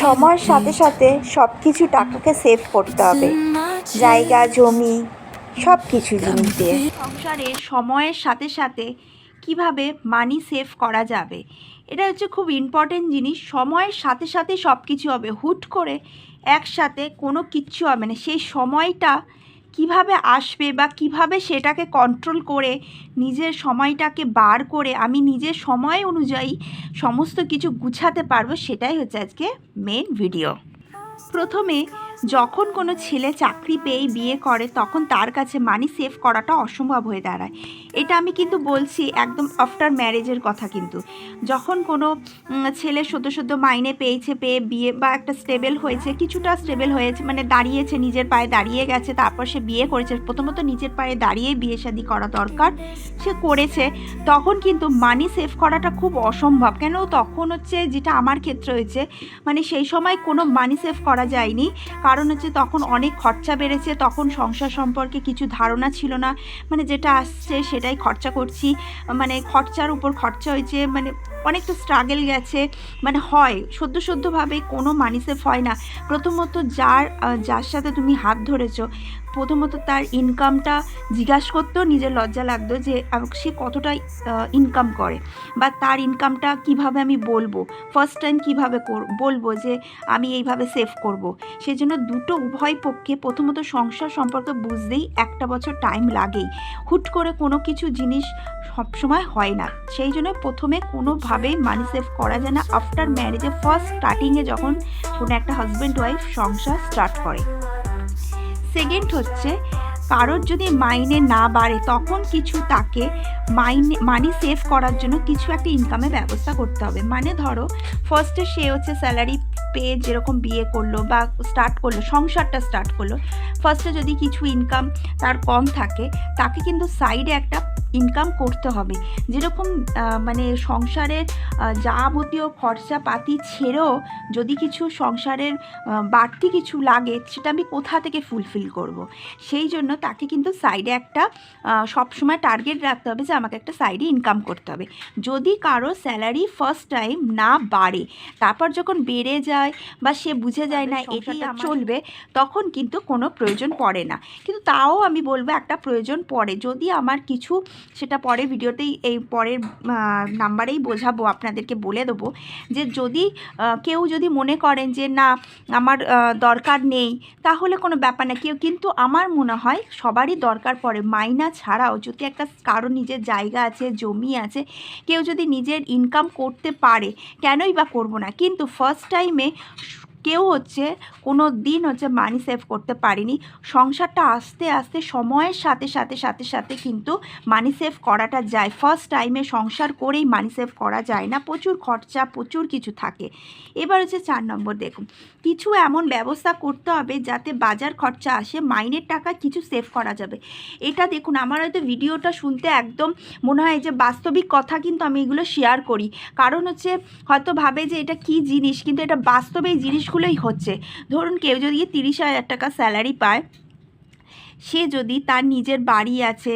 সময়ের সাথে সাথে সব কিছু টাকাকে সেভ করতে হবে। জায়গা, জমি সব কিছু জিনিস দিয়ে। সংসারে সময়ের সাথে সাথে কীভাবে মানি সেভ করা যাবে, এটা হচ্ছে খুব ইম্পর্টেন্ট জিনিস। সময়ের সাথে সাথে সব কিছু হবে। হুট করে একসাথে কোনো কিচ্ছু হবে না। সেই সময়টা কীভাবে আসবে বা কীভাবে সেটাকে কন্ট্রোল করে, নিজের সময়টাকে বার করে, আমি নিজের সময় অনুযায়ী সমস্ত কিছু গুছাতে পারব, সেটাই হচ্ছে আজকে মেন ভিডিও প্রথমে যখন কোনো ছেলে চাকরি পেয়েই বিয়ে করে, তখন তার কাছে মানি সেভ করাটা অসম্ভব হয়ে দাঁড়ায়। এটা আমি কিন্তু বলছি একদম আফটার ম্যারেজের কথা কিন্তু। যখন কোনো ছেলে সদ্য সদ্য মাইনে পেয়েছে, পেয়ে বিয়ে বা একটা স্টেবেল হয়েছে, কিছুটা স্টেবেল হয়েছে মানে দাঁড়িয়েছে, নিজের পায়ে দাঁড়িয়ে গেছে, তারপর সে বিয়ে করেছে, প্রথমত নিজের পায়ে দাঁড়িয়েই বিয়ে শাদি করা দরকার সে করেছে, তখন কিন্তু মানি সেভ করাটা খুব অসম্ভব। কেন? তখন হচ্ছে যেটা আমার ক্ষেত্রে হয়েছে মানে সেই সময় কোনো মানি সেভ করা যায়নি। কারণ হচ্ছে তখন অনেক খরচা বেড়েছে, তখন সংসার সম্পর্কে কিছু ধারণা ছিল না। মানে যেটা আসছে সেটাই খরচা করছি। মানে খরচার উপর খরচা হয়েছে মানে অনেকটা স্ট্রাগেল গেছে। মানে হয়, সদ্য সদ্যভাবে কোনো মানুষের হয় না। প্রথমত যার যার সাথে তুমি হাত ধরেছো প্রথমত তার ইনকামটা জিজ্ঞাসা করতেও নিজের লজ্জা লাগতো যে সে কতটা ইনকাম করে বা তার ইনকামটা কীভাবে আমি বলব? ফার্স্ট টাইম কীভাবে বলব যে, আমি এইভাবে সেভ করব। সেই জন্য দুটো উভয় পক্ষে প্রথমত সংসার সম্পর্কে বুঝতেই একটা বছর টাইম লাগেই। হুট করে কোনো কিছু জিনিস সবসময় হয় না। সেই জন্য প্রথমে কোনোভাবেই মানি সেভ করা যায় না। আফটার ম্যারেজে ফার্স্ট স্টার্টিংয়ে যখন কোনো একটা হাজব্যান্ড ওয়াইফ সংসার স্টার্ট করে। সেকেন্ড হচ্ছে, কারোর যদি মাইনে না বাড়ে, তখন কিছু তাকে মাইনে মানি সেভ করার জন্য কিছু একটা ইনকামের ব্যবস্থা করতে হবে। মানে ধরো ফার্স্টে সে হচ্ছে স্যালারি পেয়ে যেরকম বিয়ে করল বা স্টার্ট করল, সংসারটা স্টার্ট করল ফার্স্টে যদি কিছু ইনকাম তার কম থাকে, তাকে কিন্তু সাইডে একটা ইনকাম করতে হবে। যেরকম মানে সংসারের যাবতীয় খরচাপাতি ছেড়েও যদি কিছু সংসারের বাড়তি কিছু লাগে সেটা আমি কোথা থেকে ফুলফিল করব। সেই জন্য তাকে কিন্তু সাইডে একটা সবসময় টার্গেট রাখতে হবে যে আমাকে একটা সাইডে ইনকাম করতে হবে। যদি কারও স্যালারি ফার্স্ট টাইম না বাড়ে তারপর যখন বেড়ে যায় বা সে বুঝে যায় না আমার চলবে তখন কিন্তু কোনো প্রয়োজন পড়ে না। কিন্তু তাও আমি বলব একটা প্রয়োজন পড়ে। যদি আমার কিছু সেটা পরে ভিডিওতেই, এই পরের নাম্বারেই বোঝাবো, আপনাদেরকে বলে দেবো যে যদি কেউ যদি মনে করেন যে না, আমার দরকার নেই, তাহলে কোনো ব্যাপার না। কেউ, কিন্তু আমার মনে হয় সবারই দরকার পড়ে। মাইনা ছাড়াও যদি একটা কারও নিজের জায়গা আছে, জমি আছে, কেউ যদি নিজের ইনকাম করতে পারে, কেনই বা করব না। কিন্তু ফার্স্ট টাইমে কেউ হচ্ছে কোনো দিন হচ্ছে মানি সেভ করতে পারেনি। সংসারটা আস্তে আস্তে, সময়ের সাথে সাথে সাথে সাথে কিন্তু মানি সেভ করাটা যায়। ফার্স্ট টাইমে সংসার করেই মানি সেভ করা যায় না। প্রচুর খরচা, প্রচুর কিছু থাকে। এবার হচ্ছে চার নম্বর দেখুন। কিছু এমন ব্যবস্থা করতে হবে যাতে বাজার খরচা আসে মাইনের টাকা কিছু সেভ করা যাবে। এটা দেখুন, আমার হয়তো ভিডিওটা শুনতে একদম মনে হয় যে বাস্তবিক কথা কিন্তু আমি এগুলো শেয়ার করি। কারণ হচ্ছে হয়তো ভাবে যে এটা কি জিনিস, কিন্তু এটা বাস্তবে এই জিনিসগুলোই হচ্ছে। ধরুন কেউ যদি তিরিশ হাজার টাকা স্যালারি পায় সে যদি তার নিজের বাড়ি আছে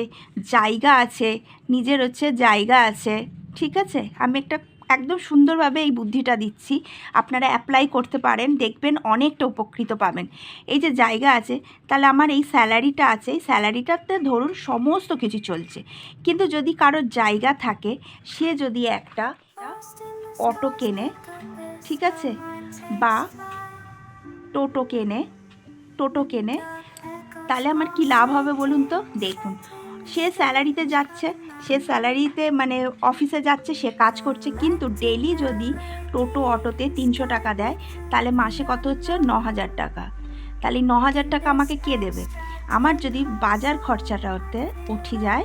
জায়গা আছে নিজের হচ্ছে জায়গা আছে ঠিক আছে? আমি একটা একদম সুন্দরভাবে এই বুদ্ধিটা দিচ্ছি। আপনারা অ্যাপ্লাই করতে পারেন দেখবেন অনেকটা উপকৃত পাবেন। এই যে জায়গা আছে তাহলে আমার এই স্যালারিটা আছে এই স্যালারিটাতে ধরুন সমস্ত কিছু চলছে। কিন্তু যদি কারোর জায়গা থাকে সে যদি একটা অটো কেনে ঠিক আছে? বা টোটো কেনে টোটো কেনে, তাহলে আমার কি লাভ হবে বলুন তো? দেখুন, সে স্যালারিতে যাচ্ছে, সে স্যালারিতে মানে অফিসে যাচ্ছে, সে কাজ করছে, কিন্তু ডেলি যদি টোটো অটোতে তিনশো টাকা দেয়, তাহলে মাসে কত হচ্ছে? ন হাজার টাকা। তাহলে ন হাজার টাকা আমাকে কে দেবে? আমার যদি বাজার খরচাটা উঠে যায়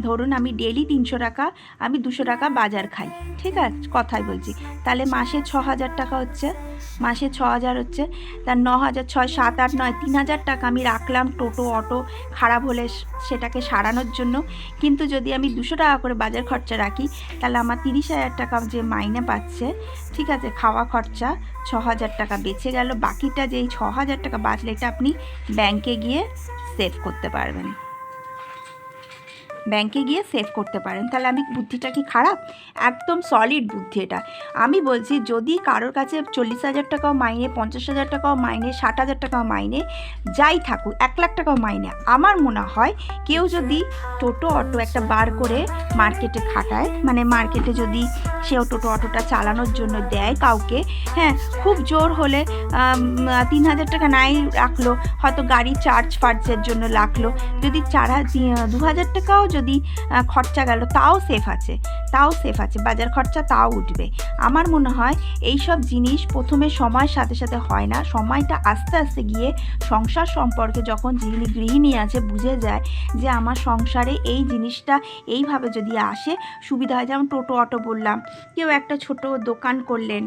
ধরুন আমি ডেলি তিনশো টাকা, আমি দুশো টাকা বাজার খাই। ঠিক আছে? কথাই বলছি। তাহলে মাসে ছ হাজার টাকা হচ্ছে। মাসে ছ হাজার হচ্ছে। তার ন হাজার ছয়, সাত, আট, নয় তিন হাজার টাকা আমি রাখলাম টোটো, অটো, খারাপ হলে সেটাকে সারানোর জন্য। কিন্তু যদি আমি দুশো টাকা করে বাজার খরচা রাখি, তাহলে আমার তিরিশ হাজার টাকা যে মাইনে পাচ্ছে, ঠিক আছে, খাওয়া খরচা ছ হাজার টাকা বেঁচে গেল। বাকিটা যেই ছ হাজার টাকা বাঁচলে এটা আপনি ব্যাংকে গিয়ে সেভ করতে পারবেন। ব্যাংকে গিয়ে সেভ করতে পারেন। তাহলে আমি বুদ্ধিটা কি খারাপ? একদম সলিড বুদ্ধি এটা। আমি বলছি, যদি কারোর কাছে চল্লিশ হাজার টাকাও মাইনে, পঞ্চাশ হাজার টাকাও মাইনে, ষাট হাজার টাকাও মাইনে, যাই থাকুক, এক লাখ টাকাও মাইনে, আমার মনে হয় কেউ যদি টোটো, অটো একটা বার করে মার্কেটে খাটায় মানে মার্কেটে যদি সেও টোটো অটোটা চালানোর জন্য দেয় কাউকে। হ্যাঁ খুব জোর হলে তিন হাজার টাকা নাই রাখল, হয়তো গাড়ি চার্জ ফার্জের জন্য লাগল। যদি চার দু হাজার টাকাও যদি খরচা গেল, তাও সেফ আছে। তাও সেফ আছে, বাজার খরচা তাও উঠবে। আমার মনে হয় এই সব জিনিস প্রথমে সময়ের সাথে সাথে হয় না, সময়টা আস্তে আস্তে গিয়ে সংসার সম্পর্কে যখন যিনি গৃহিণী আছে বুঝে যায় যে আমার সংসারে এই জিনিসটা এইভাবে যদি আসে, সুবিধা হয়। যেমন টোটো, অটো বললাম, কেউ একটা ছোট দোকান করলেন,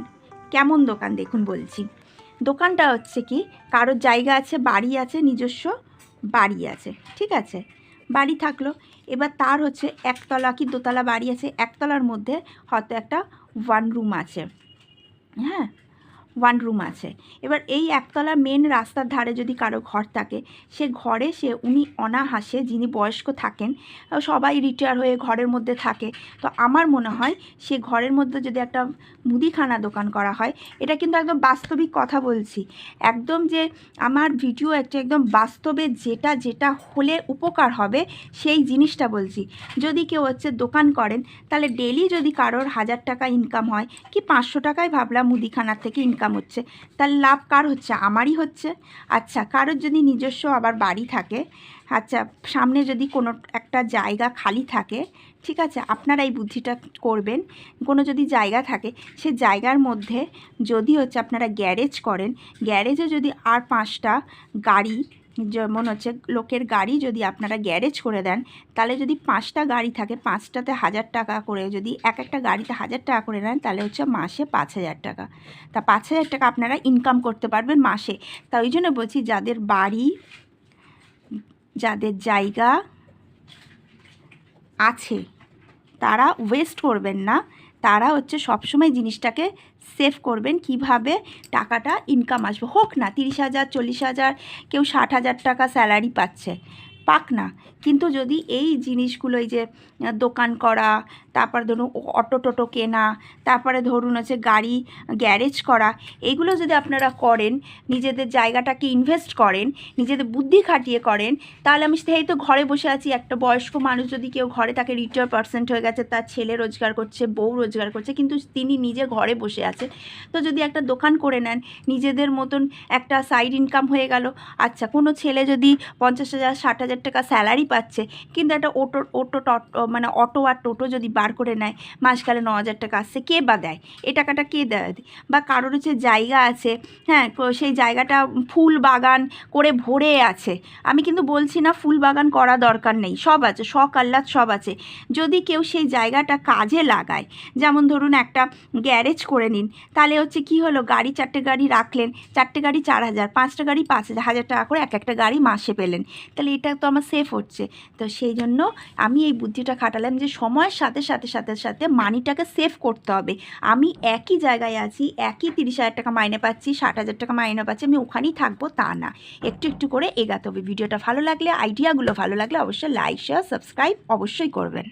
কেমন দোকান দেখুন বলছি। দোকানটা হচ্ছে কি, কারোর জায়গা আছে, বাড়ি আছে, নিজস্ব বাড়ি আছে, ঠিক আছে? বাড়ি থাকল। এবার তার হচ্ছে একতলা কি দোতলা বাড়ি আছে, একতলার মধ্যে হয়তো একটা ওয়ান রুম আছে। হ্যাঁ? ওয়ান রুম আছে। এবার এই একতলা মেন রাস্তার ধারে যদি কারও ঘর থাকে, সে ঘরে সে, উনি অনাহাসে যিনি বয়স্ক থাকেন সবাই রিটায়ার হয়ে ঘরের মধ্যে থাকে। তো আমার মনে হয় সে ঘরের মধ্যে যদি একটা মুদিখানা দোকান করা হয়, এটা কিন্তু একদম বাস্তবিক কথা বলছি। একদম যে আমার ভিডিও একটা একদম বাস্তবে যেটা যেটা হলে উপকার হবে, সেই জিনিসটা বলছি। যদি কেউ হচ্ছে দোকান করেন, তাহলে ডেলি যদি কারোর হাজার টাকা ইনকাম হয়, কি পাঁচশো টাকায় ভাবলাম মুদিখানার থেকে ইনকাম হচ্ছে। তার লাভ কার হচ্ছে? আমারই হচ্ছে। আচ্ছা কারোর যদি নিজস্ব আবার বাড়ি থাকে আচ্ছা সামনে যদি কোনো একটা জায়গা খালি থাকে, ঠিক আছে, আপনারা এই বুদ্ধিটা করবেন। কোনো যদি জায়গা থাকে, সে জায়গার মধ্যে যদি হচ্ছে আপনারা গ্যারেজ করেন, গ্যারেজে যদি আর পাঁচটা গাড়ি যেমন হচ্ছে লোকের গাড়ি যদি আপনারা গ্যারেজ করে দেন, তাহলে যদি পাঁচটা গাড়ি থাকে, পাঁচটাতে হাজার টাকা করে যদি এক একটা গাড়িতে হাজার টাকা করে নেন, তাহলে হচ্ছে মাসে পাঁচ হাজার টাকা। তা পাঁচ হাজার টাকা আপনারা ইনকাম করতে পারবেন মাসে। তা ওই জন্য বলছি যাদের বাড়ি, যাদের জায়গা আছে, তারা ওয়েস্ট করবেন না। তারা হচ্ছে সবসময় জিনিসটাকে সেভ করবেন কীভাবে? টাকাটা ইনকাম আসবে। হোক না, তিরিশ হাজার, চল্লিশ হাজার, কেউ ষাট হাজার টাকা স্যালারি পাচ্ছে। পাক না। কিন্তু যদি এই জিনিসগুলো, এই যে দোকান করা, তারপর ধরুন অটো টোটো কেনা, তারপরে ধরুন হচ্ছে গাড়ি, গ্যারেজ করা এইগুলো যদি আপনারা করেন, নিজেদের জায়গাটাকে ইনভেস্ট করেন, নিজেদের বুদ্ধি খাটিয়ে করেন, তাহলে আমি সেই তো ঘরে বসে আছি, একটা বয়স্ক মানুষ যদি কেউ ঘরে তাকে রিটায়ার পার্সেন্ট হয়ে গেছে, তার ছেলে রোজগার করছে, বউ রোজগার করছে, কিন্তু তিনি নিজে ঘরে বসে আছে। তো যদি একটা দোকান করে নেন, নিজেদের মতন একটা সাইড ইনকাম হয়ে গেল আচ্ছা কোনো ছেলে যদি পঞ্চাশ হাজার, ষাট হাজার টাকা স্যালারি পাচ্ছে, কিন্তু একটা অটো অটো টটো মানে অটো আর টোটো যদি বার করে নেয়, মাসকালে ন হাজার টাকা আসছে, কে বা দেয়? এ টাকাটা কে দেয়? বা কারোর হচ্ছে জায়গা আছে হ্যাঁ সেই জায়গাটা ফুল বাগান করে ভরে আছে। আমি কিন্তু বলছি না ফুল বাগান করা দরকার নেই, সব আছে, শখ আহ্লাদ সব আছে। যদি কেউ সেই জায়গাটা কাজে লাগায়, যেমন ধরুন একটা গ্যারেজ করে নিন, তাহলে হচ্ছে কি হলো, গাড়ি চারটে গাড়ি রাখলেন, চারটে গাড়ি চার হাজার, পাঁচটা গাড়ি পাঁচ হাজার হাজার টাকা করে এক একটা গাড়ি মাসে পেলেন। তাহলে এটা তো আমার সেফ হচ্ছে। তো সেই জন্য আমি এই বুদ্ধিটা খাটালাম যে সময়ের সাথে সাথে সাথে সাথে মানিটাকে সেভ করতে হবে। আমি একই জায়গায় আছি, একই তিরিশ হাজার টাকা মাইনে পাচ্ছি, ষাট হাজার টাকা মাইনে পাচ্ছি, আমি ওখানেই থাকব তা না। একটু একটু করে এগাতে হবে। ভিডিওটা ভালো লাগলে আইডিয়াগুলো ভালো লাগলে অবশ্যই লাইক শেয়ার সাবস্ক্রাইব অবশ্যই করবেন।